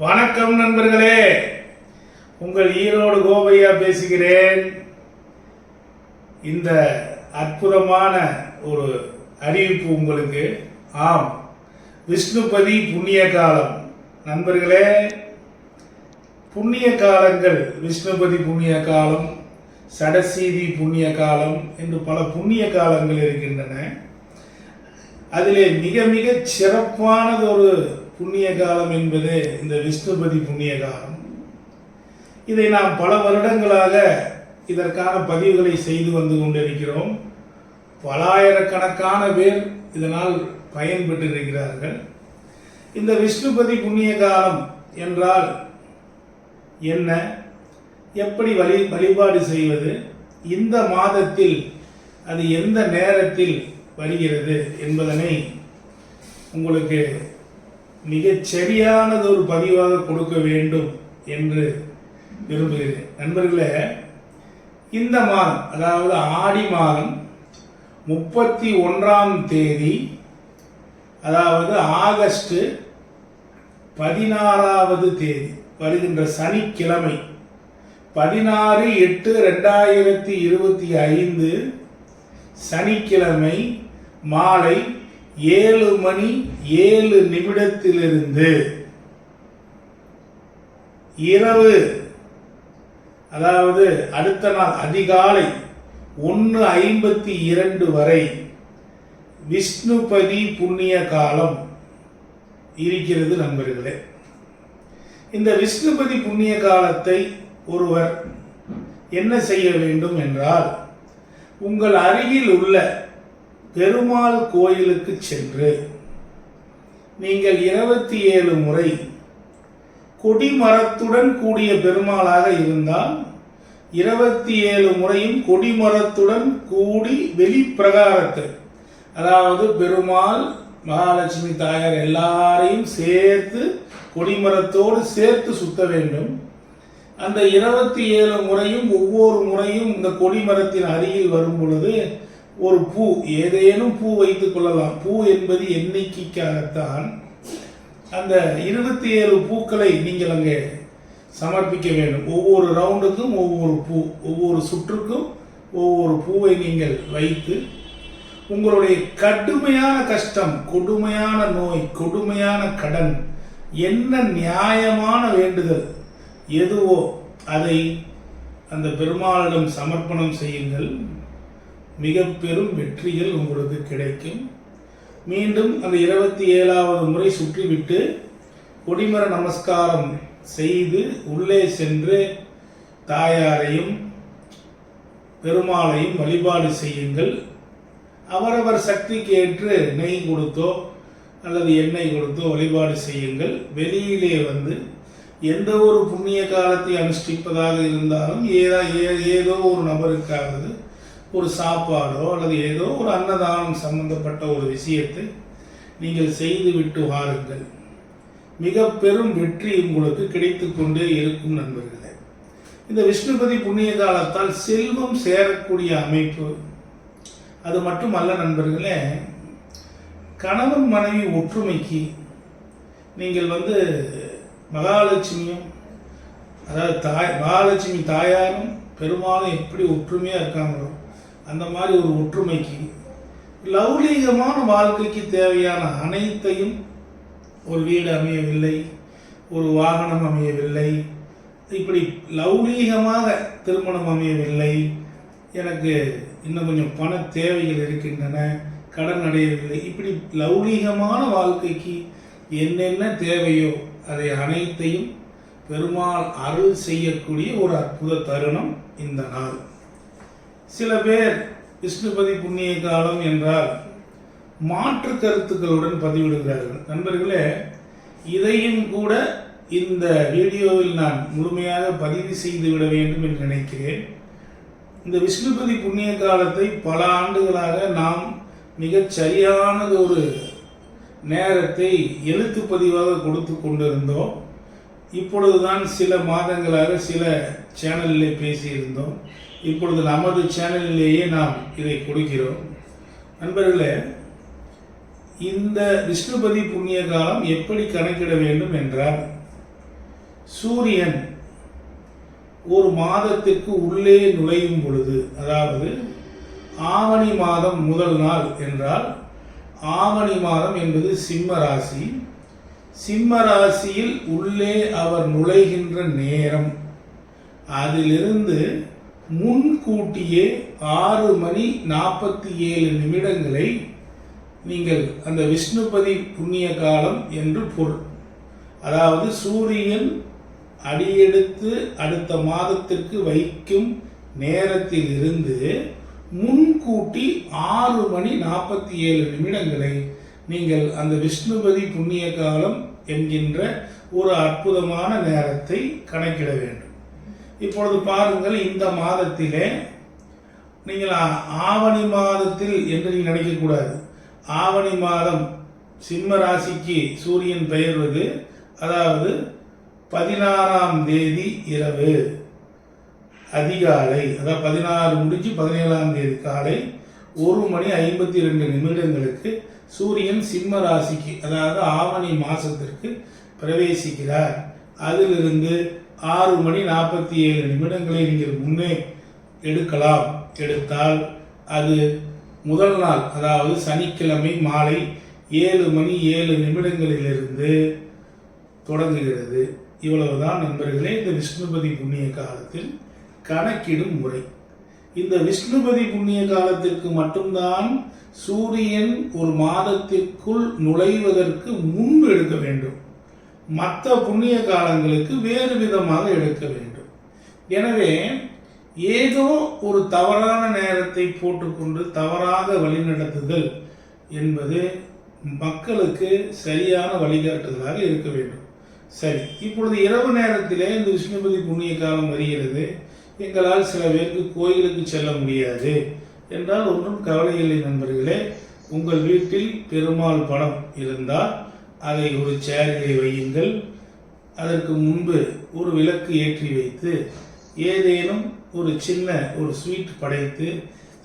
வணக்கம் நண்பர்களே. உங்கள் ஈரோடு கோபையா பேசுகிறேன். இந்த அற்புதமான ஒரு அறிவிப்பு உங்களுக்கு. ஆம் விஷ்ணுபதி புண்ணிய காலம். நண்பர்களே புண்ணிய காலங்கள் விஷ்ணுபதி புண்ணிய காலம் சடசீதி புண்ணிய காலம் என்று பல புண்ணிய காலங்கள் இருக்கின்றன. அதிலே மிக மிக சிறப்பானது ஒரு புண்ணிய காலம் என்பது இந்த விஷ்ணுபதி புண்ணிய காலம் இதை நாம் பல வருடங்களாக இதற்கான பதிவுகளை செய்து வந்து கொண்டிருக்கிறோம். பலாயிரக்கணக்கான பேர் இதனால் பயன்பெற்றிருக்கிறார்கள். இந்த விஷ்ணுபதி புண்ணிய காலம் என்றால் என்ன? எப்படி வழி வழிபாடு செய்வது? இந்த மாதத்தில் அது எந்த நேரத்தில் வருகிறது என்பதனை உங்களுக்கு மிகச் சரியானது ஒரு பதிவாக கொடுக்க வேண்டும் என்று விரும்புகிறேன். நண்பர்களே இந்த மாதம் அதாவது ஆடி மாதம் முப்பத்தி ஒன்றாம் தேதி அதாவது ஆகஸ்ட் பதினாறாவது தேதி வருகின்ற சனிக்கிழமை பதினாறு எட்டு ரெண்டாயிரத்தி இருபத்தி ஐந்து சனிக்கிழமை மாலை ஏழு மணி ஏழு நிமிடத்திலிருந்து. இரவு அதாவது அடுத்த நாள் அதிகாலை ஒன்று ஐம்பத்தி இரண்டு வரை விஷ்ணுபதி புண்ணிய காலம் இருக்கிறது நண்பர்களே. இந்த விஷ்ணுபதி புண்ணிய காலத்தை ஒருவர் என்ன செய்ய வேண்டும் என்றால் உங்கள் அருகில் உள்ள பெருமாள் கோயிலுக்கு சென்று நீங்கள் இருபத்தி ஏழு முறை கொடிமரத்துடன் கூடிய பெருமாளாக இருந்தால் இருபத்தி ஏழு முறையும் கொடிமரத்துடன் கூடி வெளிப்பிரகாரத்தில் அதாவது பெருமாள் மகாலட்சுமி தாயார் எல்லாரையும் சேர்த்து கொடிமரத்தோடு சேர்த்து சுத்த வேண்டும். அந்த இருபத்தி ஏழு முறையும் ஒவ்வொரு முறையும் இந்த கொடிமரத்தின் அருகில் வரும் பொழுது ஒரு பூ ஏதேனும் பூ வைத்துக் கொள்ளலாம். பூ என்பது எண்ணிக்கைக்காகத்தான் அந்த இருபத்தி ஏழு பூக்களை நீங்கள் அங்கே சமர்ப்பிக்க வேண்டும். ஒவ்வொரு ரவுண்டுக்கும் ஒவ்வொரு பூ ஒவ்வொரு சுற்றுக்கும் ஒவ்வொரு பூவை நீங்கள் வைத்து உங்களுடைய கடுமையான கஷ்டம் கொடுமையான நோய் கொடுமையான கடன் என்ன நியாயமான வேண்டுதல் எதுவோ அதை அந்த பெருமாளிடம் சமர்ப்பணம் செய்யுங்கள். மிக பெரும் வெற்றிகள் உங்களுக்கு கிடைக்கும். மீண்டும் அந்த இருபத்தி ஏழாவது முறை சுற்றிவிட்டு கொடிமர நமஸ்காரம் செய்து உள்ளே சென்று தாயாரையும் பெருமாளையும் வழிபாடு செய்யுங்கள். அவரவர் சக்திக்கு ஏற்று நெய் கொடுத்தோ அல்லது எண்ணெய் கொடுத்தோ வழிபாடு செய்யுங்கள். வெளியிலே வந்து எந்த ஒரு புண்ணிய காலத்தை அனுஷ்டிப்பதாக இருந்தாலும் ஏதா ஏ- ஏதோ ஒரு நபருக்காவது ஒரு சாப்பாடோ அல்லது ஏதோ ஒரு அன்னதானம் சம்பந்தப்பட்ட ஒரு விஷயத்தை நீங்கள் செய்து விட்டு வாருங்கள். மிக பெரும் வெற்றி உங்களுக்கு கிடைத்து கொண்டே இருக்கும் நண்பர்களே. இந்த விஷ்ணுபதி புண்ணிய காலத்தால் செல்வம் சேரக்கூடிய அமைப்பு. அது மட்டுமல்ல நண்பர்களே கணவன் மனைவி ஒற்றுமைக்கு நீங்கள் வந்து மகாலட்சுமியும் அதாவது தாய் மகாலட்சுமி தாயாரும் பெருமாளும் எப்படி ஒற்றுமையாக இருக்காங்களோ அந்த மாதிரி ஒரு ஒற்றுமைக்கு லௌலீகமான வாழ்க்கைக்கு தேவையான அனைத்தையும் ஒரு வீடு அமையவில்லை ஒரு வாகனம் அமையவில்லை இப்படி லௌலீகமாக திருமணம் அமையவில்லை. எனக்கு இன்னும் கொஞ்சம் பண தேவைகள் இருக்கின்றன கடன் அடையவில்லை. இப்படி லௌலீகமான வாழ்க்கைக்கு என்னென்ன தேவையோ அதை அனைத்தையும் பெருமாள் அருள் செய்யக்கூடிய ஒரு அற்புத தருணம் இந்த நாள். சில பேர் விஷ்ணுபதி புண்ணிய காலம் என்றால் மாற்று கருத்துக்களுடன் பதிவிடுகிறார்கள். நண்பர்களே இதையும் கூட இந்த வீடியோவில் நான் முழுமையாக பதிவு செய்து விட வேண்டும் என்று நினைக்கிறேன். இந்த விஷ்ணுபதி புண்ணிய காலத்தை பல ஆண்டுகளாக நாம் மிகச் சரியானது ஒரு நேரத்தை எழுத்து பதிவாக கொடுத்து கொண்டிருந்தோம். இப்பொழுதுதான் சில மாதங்களாக சில சேனலிலே பேசியிருந்தோம். இப்பொழுது நமது சேனலிலேயே நாம் இதை கொடுக்கிறோம். நண்பர்களே இந்த விஷ்ணுபதி புண்ணிய காலம் எப்படி கணக்கிட வேண்டும் என்றால் சூரியன் ஒரு மாதத்திற்கு உள்ளே நுழையும் பொழுது அதாவது ஆவணி மாதம் முதல் நாள் என்றால் ஆவணி மாதம் என்பது சிம்ம ராசி சிம்ம ராசியில் உள்ளே அவர் நுழைகின்ற நேரம். அதிலிருந்து முன்கூட்டியே ஆறு மணி நாற்பத்தி ஏழு நிமிடங்களை நீங்கள் அந்த விஷ்ணுபதி புண்ணிய காலம் என்று பொருள். அதாவது சூரியன் அடியெடுத்து அடுத்த மாதத்திற்கு வைக்கும் நேரத்தில் இருந்து முன்கூட்டி ஆறு மணி நாற்பத்தி ஏழு நிமிடங்களை நீங்கள் அந்த விஷ்ணுபதி புண்ணிய காலம் என்கின்ற ஒரு அற்புதமான நேரத்தை கணக்கிட வேண்டும். இப்பொழுது பாருங்கள் இந்த மாதத்திலே நீங்கள் ஆவணி மாதத்தில் என்று நீங்கள் நினைக்கக்கூடாது. ஆவணி மாதம் சிம்ம ராசிக்கு சூரியன் பெயர்வது அதாவது பதினாறாம் தேதி இரவு அதிகாலை அதாவது பதினாறு முடிஞ்சு பதினேழாம் தேதி காலை ஒரு மணி ஐம்பத்தி ரெண்டு நிமிடங்களுக்கு சூரியன் சிம்ம ராசிக்கு அதாவது ஆவணி மாதத்திற்கு பிரவேசிக்கிறார். அதிலிருந்து ஆறு மணி நாற்பத்தி ஏழு நிமிடங்களை நீங்கள் முன்னே எடுக்கலாம். எடுத்தால் அது முதல் நாள் அதாவது சனிக்கிழமை மாலை ஏழு மணி ஏழு நிமிடங்களிலிருந்து தொடங்குகிறது. இவ்வளவுதான் நண்பர்களே இந்த விஷ்ணுபதி புண்ணிய காலத்தில் கணக்கிடும் முறை. இந்த விஷ்ணுபதி புண்ணிய காலத்திற்கு மட்டும்தான் சூரியன் ஒரு மாதத்திற்குள் நுழைவதற்கு முன்பு எடுக்க வேண்டும். மற்ற புண்ணிய காலங்களுக்கு வேறு விதமாக எடுக்க வேண்டும். எனவே ஏதோ ஒரு தவறான நேரத்தை போட்டுக்கொண்டு தவறாக வழிநடத்துதல் என்பது மக்களுக்கு சரியான வழிகாட்டுதலாக இருக்க வேண்டும். சரி இப்பொழுது இரவு நேரத்திலே இந்த விஷ்ணுபதி புண்ணிய காலம் வருகிறது. எங்களால் சில பேருக்கு கோயிலுக்கு செல்ல முடியாது. என்றால் ஒன்றும் கவலை இல்லை நண்பர்களே. உங்கள் வீட்டில் பெருமாள் படம் இருந்தால் அதை ஒரு சேரிலே வையுங்கள். அதற்கு முன்பு ஒரு விளக்கு ஏற்றி வைத்து ஏதேனும் ஒரு சின்ன ஒரு ஸ்வீட் படைத்து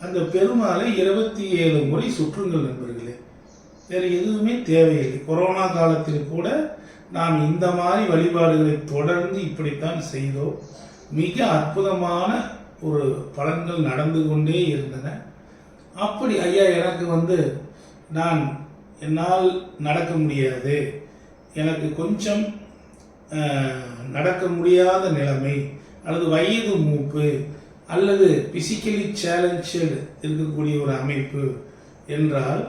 அந்த பெருமாளை இருபத்தி ஏழு முறை சுற்றுங்கள் நண்பர்களே. வேறு எதுவுமே தேவையில்லை. கொரோனா காலத்தில் கூட நாம் இந்த மாதிரி வழிபாடுகளை தொடர்ந்து இப்படித்தான் செய்தோம். மிக அற்புதமான ஒரு பலன்கள் நடந்து கொண்டே இருந்தன. அப்படி ஐயா எனக்கு வந்து நான் என்னால் நடக்க முடியாது. எனக்கு கொஞ்சம் நடக்க முடியாத நிலைமை அல்லது வயது மூப்பு அல்லது பிசிக்கலி சேலஞ்சு இருக்கக்கூடிய ஒரு அமைப்பு என்றால்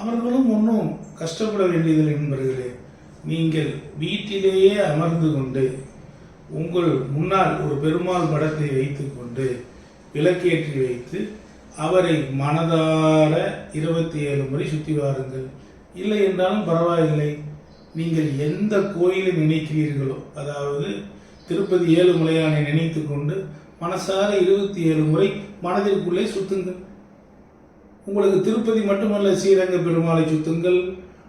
அவர்களும் ஒன்றும் கஷ்டப்பட வேண்டியதில்லை நண்பர்களே. நீங்கள் வீட்டிலேயே அமர்ந்து கொண்டு உங்கள் முன்னால் ஒரு பெருமாள் படத்தை வைத்துக்கொண்டு விளக்கேற்றி வைத்து அவரை மனதார இருபத்தி ஏழு முறை சுற்றி வாருங்கள். இல்லை என்றாலும் பரவாயில்லை. நீங்கள் எந்த கோயிலை நினைக்கிறீர்களோ அதாவது திருப்பதி ஏழுமலையானை நினைத்து கொண்டு மனசார இருபத்தி ஏழு முறை மனதிற்குள்ளே சுத்துங்கள். உங்களுக்கு திருப்பதி மட்டுமல்ல ஸ்ரீரங்க பெருமாளை சுத்துங்கள்.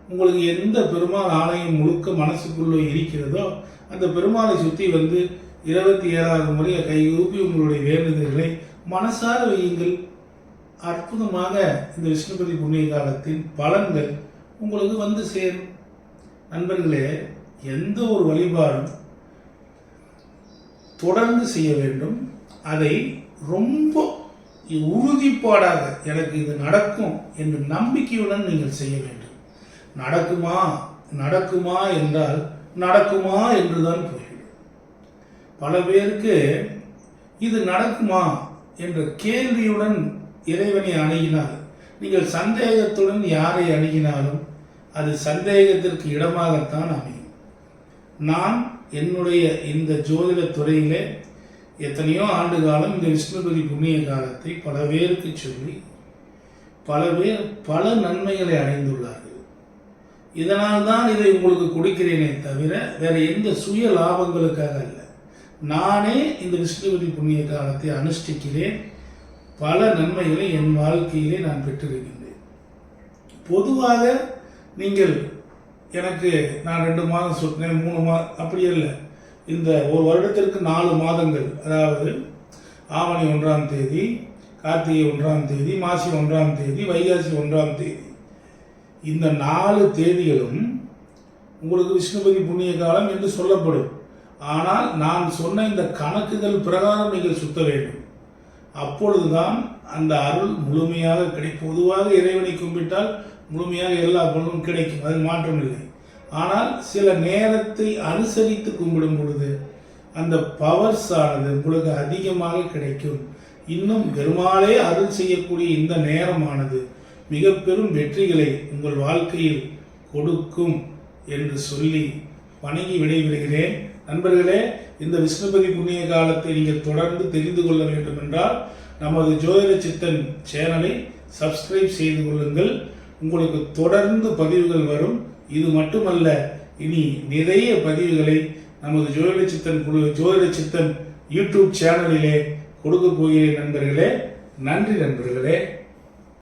உங்களுக்கு எந்த பெருமாள் ஆலயம் முழுக்க மனசுக்குள்ளே இருக்கிறதோ அந்த பெருமாளை சுற்றி வந்து இருபத்தி ஏழாவது முறையை கைகூப்பி உங்களுடைய வேண்டுதல்களை மனசார வையுங்கள். அற்புதமாக இந்த விஷ்ணுபதி புண்ணிய காலத்தின் பலன்கள் உங்களுக்கு வந்து சேரும். நண்பர்களே எந்த ஒரு வழிபாடும் தொடர்ந்து செய்ய வேண்டும். அதை ரொம்ப உறுதிப்பாடாக எனக்கு இது நடக்கும் என்று நம்பிக்கையுடன் நீங்கள் செய்ய வேண்டும். நடக்குமா? நடக்குமா என்றால் நடக்குமா என்றுதான் போய்விடும். பல பேருக்கு இது நடக்குமா என்ற கேள்வியுடன் இறைவனை அணுகினால் நீங்கள் சந்தேகத்துடன் யாரை அணுகினாலும் அது சந்தேகத்திற்கு இடமாகத்தான் அமையும். நான் என்னுடைய இந்த ஜோதிட துறையிலே எத்தனையோ ஆண்டு காலம் இந்த விஷ்ணுபதி புண்ணிய காலத்தை பல பேருக்கு சொல்லி பல பேர் பல நன்மைகளை அடைந்துள்ளார்கள். இதனால் தான் இதை உங்களுக்கு கொடுக்கிறேனே தவிர வேறு எந்த சுய லாபங்களுக்காக இல்லை நானே இந்த விஷ்ணுபதி புண்ணிய காலத்தை அனுஷ்டிக்கிறேன். பல நன்மைகளை என் வாழ்க்கையிலே நான் பெற்றிருக்கின்றேன். பொதுவாக நீங்கள் எனக்கு நான் ரெண்டு மாதம் சொன்னேன் மூணு மாதம் அப்படி இல்லை இந்த ஒரு வருடத்திற்கு நாலு மாதங்கள் அதாவது ஆவணி ஒன்றாம் தேதி கார்த்திகை ஒன்றாம் தேதி மாசி ஒன்றாம் தேதி வைகாசி ஒன்றாம் தேதி இந்த நாலு தேதிகளும் உங்களுக்கு விஷ்ணுபதி புண்ணிய காலம் என்று சொல்லப்படும். ஆனால் நான் சொன்ன இந்த கணக்குகள் பிரகாரம் நீங்கள் சுத்த வேண்டும். அப்பொழுதுதான் அந்த அருள் முழுமையாக கிடைக்கும் பொதுவாக இறைவனை கும்பிட்டால் முழுமையாக எல்லா பொருளும் கிடைக்கும். அதில் மாற்றம் இல்லை. ஆனால் சில நேரத்தை அனுசரித்து கும்பிடும் பொழுது அந்த பவர்ஸ் ஆனது உங்களுக்கு அதிகமாக கிடைக்கும். இன்னும் பெருமாளே அருள் செய்யக்கூடிய இந்த நேரமானது மிக பெரும் வெற்றிகளை உங்கள் வாழ்க்கையில் கொடுக்கும் என்று சொல்லி வணங்கி விடைபெறுகிறேன். நண்பர்களே இந்த விஷ்ணுபதி புண்ணிய காலத்தை நீங்கள் தொடர்ந்து தெரிந்து கொள்ள வேண்டும் என்றால் நமது ஜோதிட சித்தன் சேனலை சப்ஸ்கிரைப் செய்து கொள்ளுங்கள். உங்களுக்கு தொடர்ந்து பதிவுகள் வரும். இது மட்டுமல்ல இனி நிறைய பதிவுகளை நமது ஜோதிட சித்தன் குழு ஜோதிட சித்தன் யூடியூப் சேனலிலே கொடுக்க போகிறேன் நண்பர்களே. நன்றி நண்பர்களே.